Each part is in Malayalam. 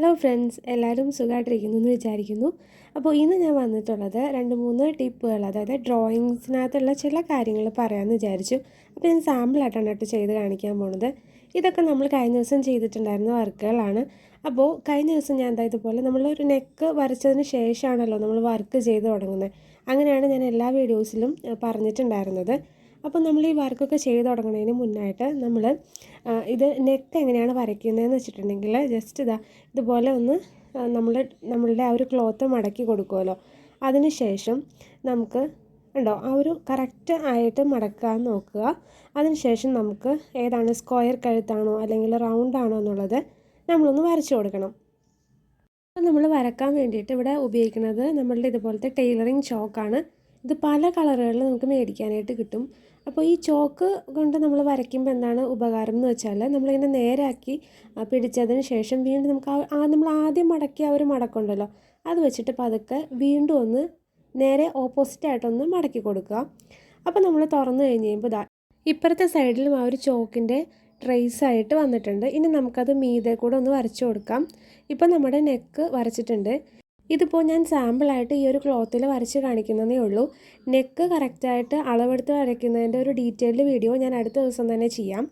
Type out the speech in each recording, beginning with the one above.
ഹലോ ഫ്രണ്ട്സ് എല്ലാവരും സുഖമായിട്ടിരിക്കുന്നു എന്ന് വിചാരിക്കുന്നു. അപ്പോൾ ഇന്ന് ഞാൻ വന്നിട്ടുള്ളത് രണ്ട് മൂന്ന് ടിപ്പുകൾ അതായത് ഡ്രോയിങ്സിനകത്തുള്ള ചില കാര്യങ്ങൾ പറയാമെന്ന് വിചാരിച്ചു. അപ്പോൾ ഞാൻ സാമ്പിളായിട്ടാണ് കേട്ടോ ചെയ്ത് കാണിക്കാൻ പോണത്. ഇതൊക്കെ നമ്മൾ കഴിഞ്ഞ ദിവസം ചെയ്തിട്ടുണ്ടായിരുന്ന വർക്കുകളാണ്. അപ്പോൾ കഴിഞ്ഞ ദിവസം ഞാൻ എന്താ ഇതുപോലെ നമ്മളൊരു നെക്ക് വരച്ചതിന് ശേഷമാണല്ലോ നമ്മൾ വർക്ക് ചെയ്ത് തുടങ്ങുന്നത്. അങ്ങനെയാണ് ഞാൻ എല്ലാ വീഡിയോസിലും പറഞ്ഞിട്ടുണ്ടായിരുന്നത്. അപ്പോൾ നമ്മൾ ഈ വർക്കൊക്കെ ചെയ്ത് തുടങ്ങുന്നതിന് മുന്നായിട്ട് നമ്മൾ ഇത് നെക്ക് എങ്ങനെയാണ് വരയ്ക്കുന്നതെന്ന് വെച്ചിട്ടുണ്ടെങ്കിൽ ജസ്റ്റ് ഇതാ ഇതുപോലെ ഒന്ന് നമ്മൾ നമ്മളുടെ ആ ഒരു ക്ലോത്ത് മടക്കി കൊടുക്കുമല്ലോ അതിന് ശേഷം നമുക്ക് ഉണ്ടോ ആ ഒരു കറക്റ്റ് ആയിട്ട് മടക്കാൻ നോക്കുക. അതിനുശേഷം നമുക്ക് ഏതാണ് സ്ക്വയർ കഴുത്താണോ അല്ലെങ്കിൽ റൗണ്ട് ആണോ എന്നുള്ളത് നമ്മളൊന്ന് വരച്ചു കൊടുക്കണം. നമ്മൾ വരക്കാൻ വേണ്ടിയിട്ട് ഇവിടെ ഉപയോഗിക്കുന്നത് നമ്മളുടെ ഇതുപോലത്തെ ടൈലറിങ് ചോക്കാണ് ഇത് പല കളറുകളിൽ നമുക്ക് മേടിക്കാനായിട്ട് കിട്ടും. അപ്പോൾ ഈ ചോക്ക് കൊണ്ട് നമ്മൾ വരയ്ക്കുമ്പോൾ എന്താണ് ഉപകാരം എന്ന് വെച്ചാൽ നമ്മളിങ്ങനെ നേരാക്കി പിടിച്ചതിന് ശേഷം വീണ്ടും നമുക്ക് ആ നമ്മൾ ആദ്യം മടക്കിയ ഒരു മടക്കുണ്ടല്ലോ അത് വെച്ചിട്ട് പതുക്കെ വീണ്ടും ഒന്ന് നേരെ ഓപ്പോസിറ്റായിട്ടൊന്ന് മടക്കി കൊടുക്കുക. അപ്പോൾ നമ്മൾ തുറന്നു കഴിഞ്ഞ് കഴിയുമ്പോൾ ഇതാ ഇപ്പുറത്തെ സൈഡിലും ആ ഒരു ചോക്കിന്റെ ട്രേസ് ആയിട്ട് വന്നിട്ടുണ്ട്. ഇനി നമുക്കത് മീതെ കൂടെ ഒന്ന് വരച്ചു കൊടുക്കാം. ഇപ്പോൾ നമ്മുടെ നെക്ക് വരച്ചിട്ടുണ്ട്. ഇതിപ്പോൾ ഞാൻ സാമ്പിളായിട്ട് ഈ ഒരു ക്ലോത്തിൽ വരച്ച് കാണിക്കുന്നതേ ഉള്ളൂ. നെക്ക് കറക്റ്റായിട്ട് അളവെടുത്ത് വരയ്ക്കുന്നതിന്റെ ഒരു ഡീറ്റെയിൽഡ് വീഡിയോ ഞാൻ അടുത്ത ദിവസം തന്നെ ചെയ്യാം.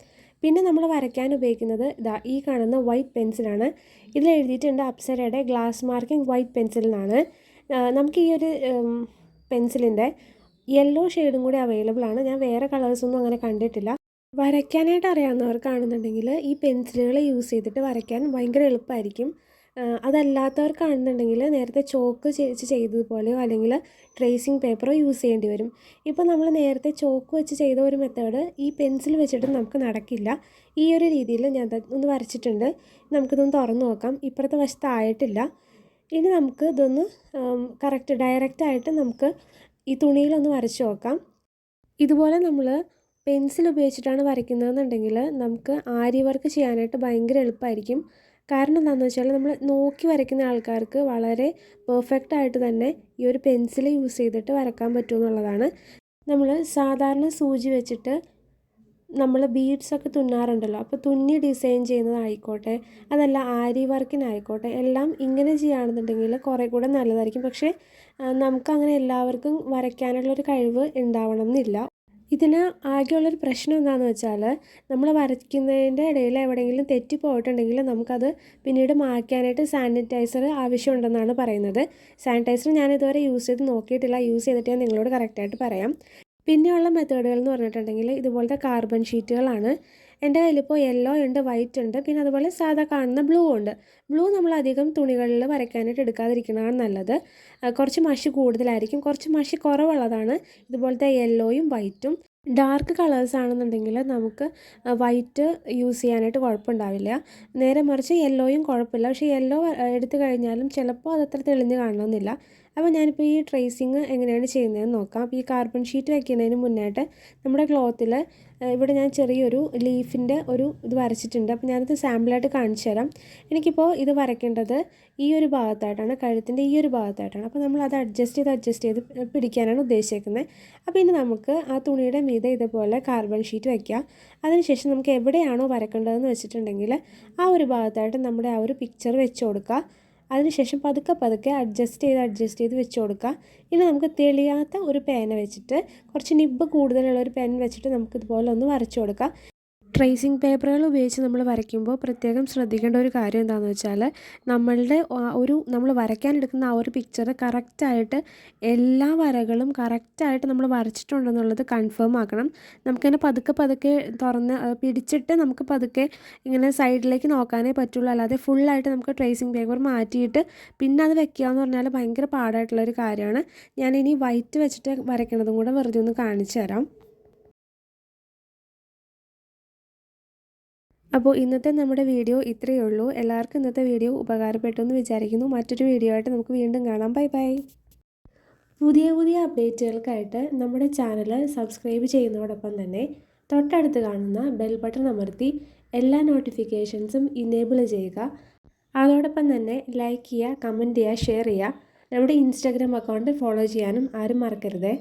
പിന്നെ നമ്മൾ വരയ്ക്കാൻ ഉപയോഗിക്കുന്നത് ഇതാ ഈ കാണുന്ന വൈറ്റ് പെൻസിലാണ് ഇതിൽ എഴുതിയിട്ടുണ്ട് അപ്സരയുടെ ഗ്ലാസ് മാർക്കിംഗ് വൈറ്റ് പെൻസിലിനാണ് നമുക്ക് ഈ ഒരു പെൻസിലിന്റെ യെല്ലോ ഷെയ്ഡും കൂടി അവൈലബിൾ ആണ്. ഞാൻ വേറെ കളേഴ്സൊന്നും അങ്ങനെ കണ്ടിട്ടില്ല. വരയ്ക്കാനായിട്ട് അറിയാവുന്നവർക്കാണെന്നുണ്ടെങ്കിൽ ഈ പെൻസിലുകൾ യൂസ് ചെയ്തിട്ട് വരയ്ക്കാൻ ഭയങ്കര എളുപ്പമായിരിക്കും അതല്ലാത്തവർക്കാണെന്നുണ്ടെങ്കിൽ നേരത്തെ ചോക്ക് വെച്ച് ചെയ്തതുപോലെയോ അല്ലെങ്കിൽ ട്രേസിങ് പേപ്പറോ യൂസ് ചെയ്യേണ്ടി വരും. ഇപ്പോൾ നമ്മൾ നേരത്തെ ചോക്ക് വെച്ച് ചെയ്ത ഒരു മെത്തേഡ് ഈ പെൻസിൽ വെച്ചിട്ട് നമുക്ക് നടക്കില്ല. ഈ ഒരു രീതിയിൽ ഞാൻ ഒന്ന് വരച്ചിട്ടുണ്ട്. നമുക്കിതൊന്ന് തുറന്നു നോക്കാം. ഇപ്പുറത്തെ വശത്തായിട്ടില്ല. ഇനി നമുക്ക് ഇതൊന്ന് കറക്റ്റ് ഡയറക്റ്റായിട്ട് നമുക്ക് ഈ തുണിയിലൊന്ന് വരച്ച് നോക്കാം. ഇതുപോലെ നമ്മൾ പെൻസിൽ ഉപയോഗിച്ചിട്ടാണ് വരയ്ക്കുന്നതെന്നുണ്ടെങ്കിൽ നമുക്ക് ആരി വർക്ക് ചെയ്യാനായിട്ട് ഭയങ്കര എളുപ്പമായിരിക്കും. കാരണം എന്താണെന്ന് വെച്ചാൽ നമ്മൾ നോക്കി വരയ്ക്കുന്ന ആൾക്കാർക്ക് വളരെ പെർഫെക്റ്റ് ആയിട്ട് തന്നെ ഈ ഒരു പെൻസിൽ യൂസ് ചെയ്തിട്ട് വരക്കാൻ പറ്റും എന്നുള്ളതാണ് നമ്മൾ സാധാരണ സൂചി വെച്ചിട്ട് നമ്മൾ ബീഡ്സൊക്കെ തുന്നാറുണ്ടല്ലോ. അപ്പോൾ തുന്നി ഡിസൈൻ ചെയ്യുന്നതായിക്കോട്ടെ അതല്ല ആരി വർക്കിനായിക്കോട്ടെ എല്ലാം ഇങ്ങനെ ചെയ്യുകയാണെന്നുണ്ടെങ്കിൽ കുറേ കൂടെ നല്ലതായിരിക്കും. പക്ഷേ നമുക്കങ്ങനെ എല്ലാവർക്കും വരയ്ക്കാനുള്ളൊരു കഴിവ് ഉണ്ടാവണം എന്നില്ല ഇതിന് ആകെയുള്ളൊരു പ്രശ്നം എന്താണെന്ന് വെച്ചാൽ നമ്മൾ വരയ്ക്കുന്നതിന്റെ ഇടയിൽ എവിടെയെങ്കിലും തെറ്റിപ്പോയിട്ടുണ്ടെങ്കിൽ നമുക്കത് പിന്നീട് മായ്ക്കാനായിട്ട് സാനിറ്റൈസർ ആവശ്യമുണ്ടെന്നാണ് പറയുന്നത്. സാനിറ്റൈസർ ഞാൻ ഇതുവരെ യൂസ് ചെയ്ത് നോക്കിയിട്ടില്ല. യൂസ് ചെയ്തിട്ട് ഞാൻ നിങ്ങളോട് കറക്റ്റായിട്ട് പറയാം. പിന്നെയുള്ള മെത്തേഡുകൾ എന്ന് പറഞ്ഞിട്ടുണ്ടെങ്കിൽ ഇതുപോലത്തെ കാർബൺ ഷീറ്റുകളാണ്. എന്റെ കയ്യിലിപ്പോൾ യെല്ലോ ഉണ്ട് വൈറ്റ് ഉണ്ട് പിന്നെ അതുപോലെ സാധാ കാണുന്ന ബ്ലൂ ഉണ്ട്. ബ്ലൂ നമ്മൾ അധികം തുണികളിൽ വരയ്ക്കാനായിട്ട് എടുക്കാതിരിക്കുന്നതാണ് നല്ലത്. കുറച്ച് മഷി കൂടുതലായിരിക്കും. കുറച്ച് മഷി കുറവുള്ളതാണ് ഇതുപോലത്തെ യെല്ലോയും വൈറ്റും ഡാർക്ക് കളേഴ്സ് ആണെന്നുണ്ടെങ്കിൽ നമുക്ക് വൈറ്റ് യൂസ് ചെയ്യാനായിട്ട് കുഴപ്പമുണ്ടാവില്ല. നേരെ മറിച്ച് യെല്ലോയും കുഴപ്പമില്ല. പക്ഷേ യെല്ലോ എടുത്തു കഴിഞ്ഞാലും ചിലപ്പോൾ അതത്ര തെളിഞ്ഞ് കാണണമെന്നില്ല. അപ്പോൾ ഞാനിപ്പോൾ ഈ ട്രേസിങ് എങ്ങനെയാണ് ചെയ്യുന്നതെന്ന് നോക്കാം. അപ്പോൾ ഈ കാർബൺ ഷീറ്റ് വയ്ക്കുന്നതിന് മുന്നായിട്ട് നമ്മുടെ ക്ലോത്തിൽ ഇവിടെ ഞാൻ ചെറിയൊരു ലീഫിന്റെ ഒരു ഇത് വരച്ചിട്ടുണ്ട്. അപ്പോൾ ഞാനത് സാമ്പിളായിട്ട് കാണിച്ചു തരാം. എനിക്കിപ്പോൾ ഇത് വരയ്ക്കേണ്ടത് ഈ ഒരു ഭാഗത്തായിട്ടാണ് കഴുത്തിന്റെ ഈ ഒരു ഭാഗത്തായിട്ടാണ്. അപ്പോൾ നമ്മൾ അത് അഡ്ജസ്റ്റ് ചെയ്ത് അഡ്ജസ്റ്റ് ചെയ്ത് പിടിക്കാനാണ് ഉദ്ദേശിക്കുന്നത്. അപ്പോൾ ഇനി നമുക്ക് ആ തുണിയുടെ മീതെ ഇതുപോലെ കാർബൺ ഷീറ്റ് വയ്ക്കുക അതിനുശേഷം നമുക്ക് എവിടെയാണോ വരക്കേണ്ടതെന്ന് വെച്ചിട്ടുണ്ടെങ്കിൽ ആ ഒരു ഭാഗത്തായിട്ട് നമ്മുടെ ആ ഒരു പിക്ചർ വെച്ച് കൊടുക്കുക അതിനുശേഷം പതുക്കെ പതുക്കെ അഡ്ജസ്റ്റ് ചെയ്ത് അഡ്ജസ്റ്റ് ചെയ്ത് വെച്ച് കൊടുക്കുക ഇനി നമുക്ക് തെളിയാത്ത ഒരു പേന വെച്ചിട്ട് കുറച്ച് നിബ്ബ് കൂടുതലുള്ള ഒരു പെൻ വെച്ചിട്ട് നമുക്കിതുപോലെ ഒന്ന് വരച്ചു കൊടുക്കാം. ട്രേസിങ് പേപ്പറുകൾ ഉപയോഗിച്ച് നമ്മൾ വരയ്ക്കുമ്പോൾ പ്രത്യേകം ശ്രദ്ധിക്കേണ്ട ഒരു കാര്യം എന്താണെന്ന് വെച്ചാൽ നമ്മളുടെ ഒരു നമ്മൾ വരയ്ക്കാൻ എടുക്കുന്ന ആ ഒരു പിക്ചർ കറക്റ്റായിട്ട് എല്ലാ വരകളും കറക്റ്റായിട്ട് നമ്മൾ വരച്ചിട്ടുണ്ടെന്നുള്ളത് കൺഫേം ആക്കണം. നമുക്കതിനെ പതുക്കെ പതുക്കെ തുറന്ന് പിടിച്ചിട്ട് നമുക്ക് പതുക്കെ ഇങ്ങനെ സൈഡിലേക്ക് നോക്കാനേ പറ്റുള്ളൂ. അല്ലാതെ ഫുള്ളായിട്ട് നമുക്ക് ട്രേസിങ് പേപ്പർ മാറ്റിയിട്ട് പിന്നെ അത് വെക്കുക എന്ന് പറഞ്ഞാൽ ഭയങ്കര പാടായിട്ടുള്ളൊരു കാര്യമാണ്. ഞാനിനി വൈറ്റ് വെച്ചിട്ട് വരയ്ക്കണതും കൂടെ വെറുതെ ഒന്ന് കാണിച്ചു തരാം. അപ്പോൾ ഇന്നത്തെ നമ്മുടെ വീഡിയോ ഇത്രയേ ഉള്ളൂ. എല്ലാവർക്കും ഇന്നത്തെ വീഡിയോ ഉപകാരപ്പെട്ടു എന്ന് വിചാരിക്കുന്നു. മറ്റൊരു വീഡിയോ ആയിട്ട് നമുക്ക് വീണ്ടും കാണാം. Bye bye. പുതിയ പുതിയ അപ്ഡേറ്റുകൾക്കായിട്ട് നമ്മുടെ ചാനൽ സബ്സ്ക്രൈബ് ചെയ്യുന്നതോടൊപ്പം തന്നെ തൊട്ടടുത്ത് കാണുന്ന ബെൽ ബട്ടൺ അമർത്തി എല്ലാ നോട്ടിഫിക്കേഷൻസും ഇനേബിൾ ചെയ്യുക. അതോടൊപ്പം തന്നെ ലൈക്ക് ചെയ്യുക കമന്റ് ചെയ്യുക ഷെയർ ചെയ്യുക. നമ്മുടെ ഇൻസ്റ്റാഗ്രാം അക്കൗണ്ട് ഫോളോ ചെയ്യാനും ആരും മറക്കരുതേ.